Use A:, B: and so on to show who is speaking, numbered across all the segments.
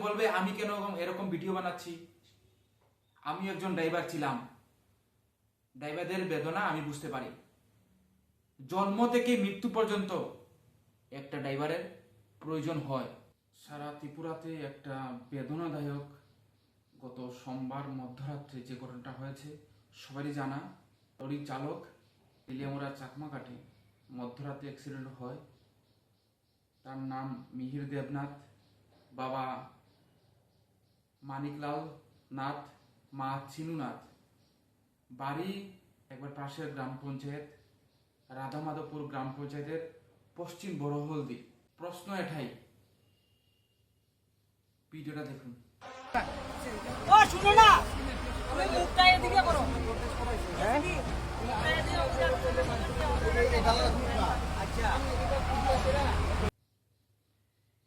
A: বলবে, আমি কেন এরকম- ভিডিও বানাচ্ছি? আমি একজন ড্রাইভার ছিলাম। ড্রাইভারদের বেদনা আমি বুঝতে পারি। জন্ম থেকে মৃত্যু পর্যন্ত একটা ড্রাইভারের প্রয়োজন হয়। সারা ত্রিপুরাতে একটা বেদনাদায়ক গত সোমবার মধ্যরাত্রে যে ঘটনাটা হয়েছে, সবারই জানা। লরি চালক তেলিয়ামোড়া চাকমাকাঠে মধ্যরাতে অ্যাক্সিডেন্ট হয়। তার নাম মিহির দেবনাথ। বাবা মানিকলাল নাথ মা চিনুনাথ বাড়ি একবার পাশের গ্রাম পঞ্চায়েত রাধামাধবপুর গ্রাম পঞ্চায়েতের পশ্চিম বড়হলদি। প্রশ্ন এটাই। ভিডিওটা দেখুন।
B: ও শুনো না! তুমি মুখটা এদিকে করো। মুখটা এদিকে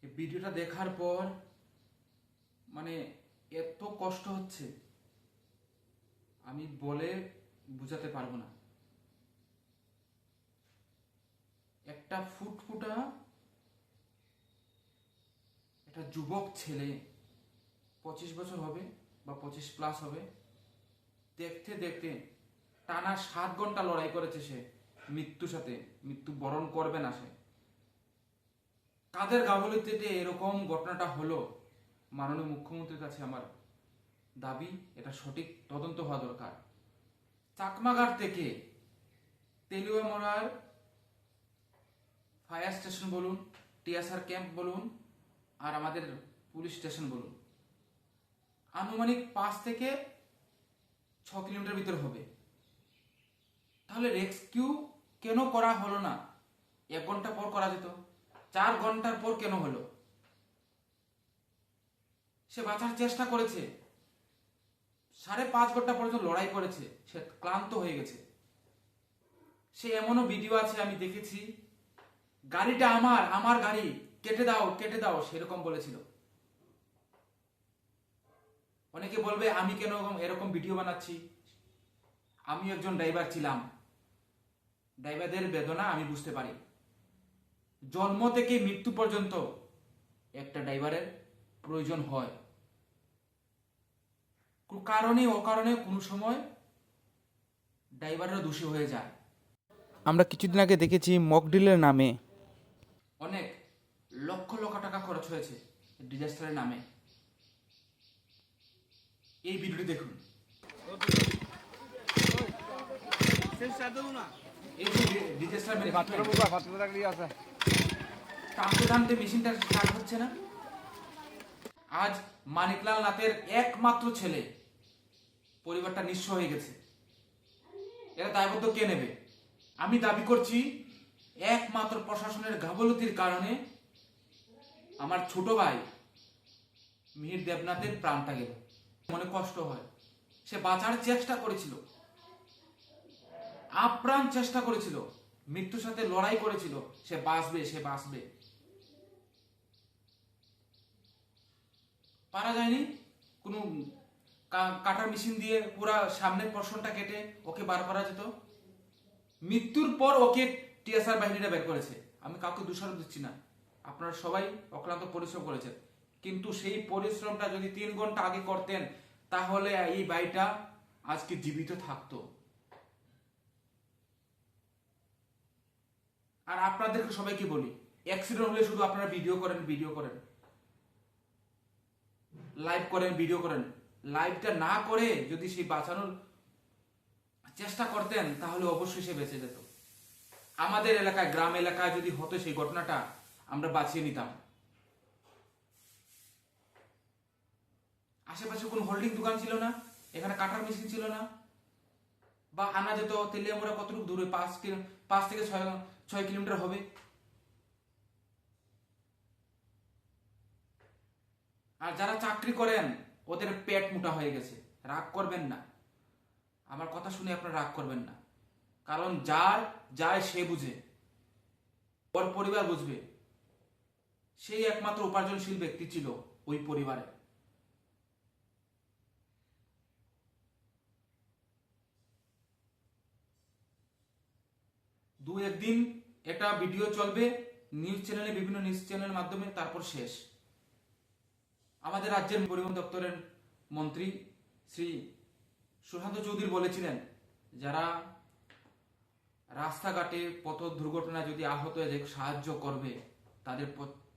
A: এই ভিডিওটা দেখার পর মানে এত কষ্ট হচ্ছে, আমি বলে বুঝাতে পারব না। একটা ফুটফুটা, একটা যুবক ছেলে, পঁচিশ বছর হবে বা পঁচিশ প্লাস হবে, দেখতে দেখতে টানা সাত ঘণ্টা লড়াই করেছে সে মৃত্যুর সাথে, মৃত্যু বরণ করবে না সে। কাদের গাফলিতে এরকম ঘটনাটা হলো? মাননীয় মুখ্যমন্ত্রীর কাছে আমার দাবি, এটা সঠিক তদন্ত হওয়া দরকার। চাকমাঘাট থেকে তেলুয়ামোড়ার ফায়ার স্টেশন বলুন, টিএসআর ক্যাম্প বলুন, আর আমাদের পুলিশ স্টেশন বলুন। আনুমানিক পাঁচ থেকে ছ কিলোমিটার ভিতর হবে। তাহলে রেস্কিউ কেন করা হলো না? এক ঘণ্টা পর করা যেত। চার ঘণ্টার পর কেন হলো? সে বাঁচার চেষ্টা করেছে। সাড়ে পাঁচ ঘণ্টা পর্যন্ত লড়াই করেছে। সে ক্লান্ত হয়ে গেছে। সে এমনও ভিডিও আছে, আমি দেখেছি। গাড়িটা আমার আমার গাড়ি। কেটে দাও কেটে দাও, সেরকম বলেছিল। অনেকে বলবে, আমি কেন এরকম- ভিডিও বানাচ্ছি? আমি একজন ড্রাইভার ছিলাম। ড্রাইভারদের বেদনা আমি বুঝতে পারি। জন্ম থেকে মৃত্যু পর্যন্ত একটা ড্রাইভারের প্রয়োজন হয়। কারণে অকারণে কোনো সময় ড্রাইভাররা দোষী হয়ে যায়।
C: আমরা কিছুদিন আগে দেখেছি মকডিলের নামে।
A: অনেক লক্ষ লক্ষ টাকা খরচ হয়েছে ডিজাস্টারের নামে। এই ভিডিওটি দেখুন। এই যে ডিজাস্টার টানতে টানতে মেশিনটা স্টার্ট হচ্ছে না। আজ মানিকলাল নাথের একমাত্র ছেলে পরিবারটা নিঃস্ব হয়ে গেছে। এরা দায়বদ্ধ কে নেবে? আমি দাবি করছি, একমাত্র প্রশাসনের গাফলতির কারণে আমার ছোট ভাই মিহির দেবনাথের প্রাণটা গেল। মনে কষ্ট হয়। সে বাঁচার চেষ্টা করেছিল। আপ্রাণ চেষ্টা করেছিল। মৃত্যুর সাথে লড়াই করেছিল। সে বাঁচবে সে বাঁচবে। পারা যায়নি? কোনো কাটার মেশিন দিয়ে পুরা সামনের পর্ষণটা কেটে ওকে বার করা যেত। মৃত্যুর পর ওকে টিএসআর বাহিনীরা বের করেছে। আমি কাউকে দোষারোপ দিচ্ছি না। আপনারা সবাই অক্লান্ত পরিশ্রম করেছেন। কিন্তু সেই পরিশ্রমটা যদি তিন ঘণ্টা আগে করতেন, তাহলে এই বাড়িটা আজকে জীবিত থাকতো। আর আপনাদেরকে সবাইকে বলি অ্যাক্সিডেন্ট হলে শুধু আপনারা ভিডিও করেন ভিডিও করেন। লাইভ করেন ভিডিও করেন। লাইভটা না করে যদি সেই বাঁচানোর চেষ্টা করতেন, তাহলে অবশ্যই সে বেঁচে যেত। আমাদের এলাকায়, গ্রাম এলাকায় যদি হতো সেই ঘটনাটা, আমরা বাঁচিয়ে নিতাম। আশেপাশে কোনো হোল্ডিং দোকান ছিল না? এখানে কাটার মেশিন ছিল না? বা আনা যেত তেলিয়ামোড়া কতটুকু দূরে, পাঁচ কিলো, পাঁচ থেকে ছয় ছয় কিলোমিটার হবে? আর যারা চাকরি করেন ওদের পেট মোটা হয়ে গেছে। রাগ করবেন না। আমার কথা শুনে আপনারা রাগ করবেন না। কারণ যার যায় সে বুঝে। ওর পরিবার বুঝবে। সেই একমাত্র উপার্জনশীল ব্যক্তি ছিল ওই পরিবারে। দু একদিন একটা ভিডিও চলবে, নিউজ চ্যানেলে, বিভিন্ন নিউজ চ্যানেলের মাধ্যমে, তারপর শেষ। আমাদের রাজ্যের পরিবহন দপ্তরের মন্ত্রী শ্রী সুশান্ত চৌধুরী বলেছিলেন, যারা রাস্তাঘাটে পথ দুর্ঘটনায় যদি আহত হয়ে যায়, সাহায্য করবে, তাদের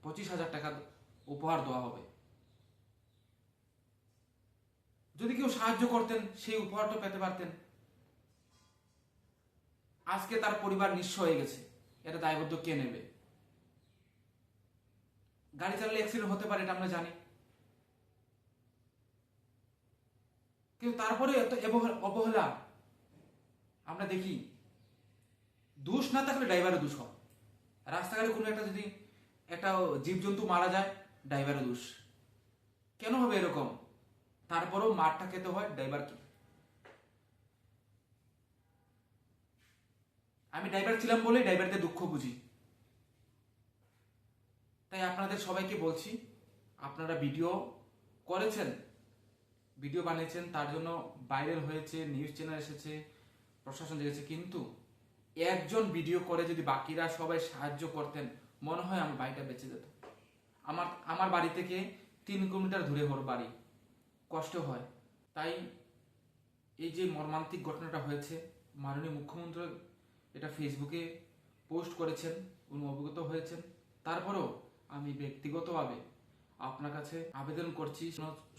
A: পঁচিশ হাজার টাকা উপহার দেওয়া হবে। যদি কেউ সাহায্য করতেন, সেই উপহারটা পেতে পারতেন। আজকে তার পরিবার নিঃস্ব হয়ে গেছে। এটা দায়বদ্ধ কে নেবে? গাড়ি চালালে অ্যাক্সিডেন্ট হতে পারে, এটা আমরা জানি। কিন্তু তারপরে এত অবহেলা- আমরা দেখি, দোষ না থাকলে ড্রাইভারের দোষ হয়। রাস্তাঘাটে কোনো একটা যদি একটা জীবজন্তু মারা যায় ড্রাইভারের দোষ। কেন হবে এরকম? তারপরেও মারটা খেতে হয় ড্রাইভারকে। আমি ড্রাইভার ছিলাম বলে ড্রাইভারদের দুঃখ বুঝি। তাই আপনাদের সবাইকে বলছি, আপনারা ভিডিও করেছেন ভিডিও বানিয়েছেন, তার জন্য ভাইরাল হয়েছে নিউজ চ্যানেল এসেছে, প্রশাসন জেগেছে। কিন্তু একজন ভিডিও করে যদি বাকিরা সবাই সাহায্য করতেন, মনে হয় আমার বাড়িটা বেঁচে যেত। আমার আমার বাড়ি থেকে তিন কিলোমিটার দূরে ওর বাড়ি। কষ্ট হয়। তাই এই যে মর্মান্তিক ঘটনাটা হয়েছে, মাননীয় মুখ্যমন্ত্রী এটা ফেসবুকে পোস্ট করেছেন, উনি অবগত হয়েছেন। তারপরেও আমি ব্যক্তিগতভাবে আপনার কাছে আবেদন করছি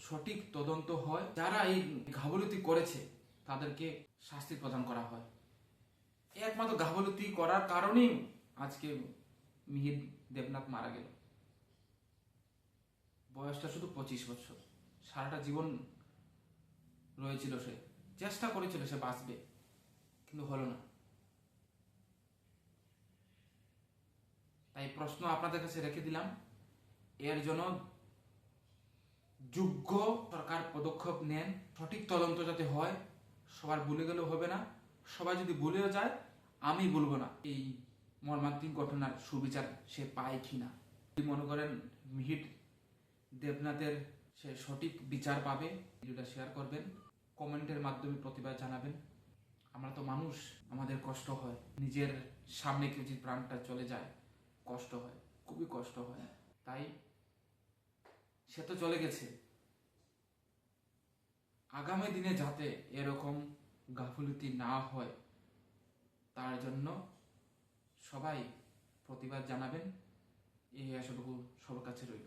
A: সঠিক তদন্ত হয়, যারা এই ঘাবলতি করেছে, তাদেরকে শাস্তি প্রদান করা হয়। একমাত্র গাফলতি করার কারণেই আজকে মিহির দেবনাথ মারা গেল। বয়সটা শুধু পঁচিশ বছর। সারাটা জীবন রয়েছিল সে। চেষ্টা করেছিল সে বাঁচবে, কিন্তু হলো না। তাই প্রশ্ন আপনাদের কাছে রেখে দিলাম এর জন্য যোগ্য সরকার পদক্ষেপ নেন, সঠিক তদন্ত যাতে হয়, সবার ভুলে গেলেও হবে না, সবাই যদি ভুলেও যায়, আমি বলব না। এই মর্মান্তিক ঘটনার সুবিচার সে পায় কিনা? যদি মনে করেন মিহির দেবনাথের সে সঠিক বিচার পাবে, ভিডিওটা শেয়ার করবেন, কমেন্টের মাধ্যমে প্রতিবাদ জানাবেন। আমরা তো মানুষ, আমাদের কষ্ট হয়। নিজের সামনে কেউ যদি প্রাণটা চলে যায়, কষ্ট হয়, খুবই কষ্ট হয়। তাই সে তো চলে গেছে। আগামী দিনে যাতে এরকম গাফলতি না হয়, তার জন্য সবাই প্রতিবাদ জানাবেন। এই আশাটুকু সবার কাছে রইল।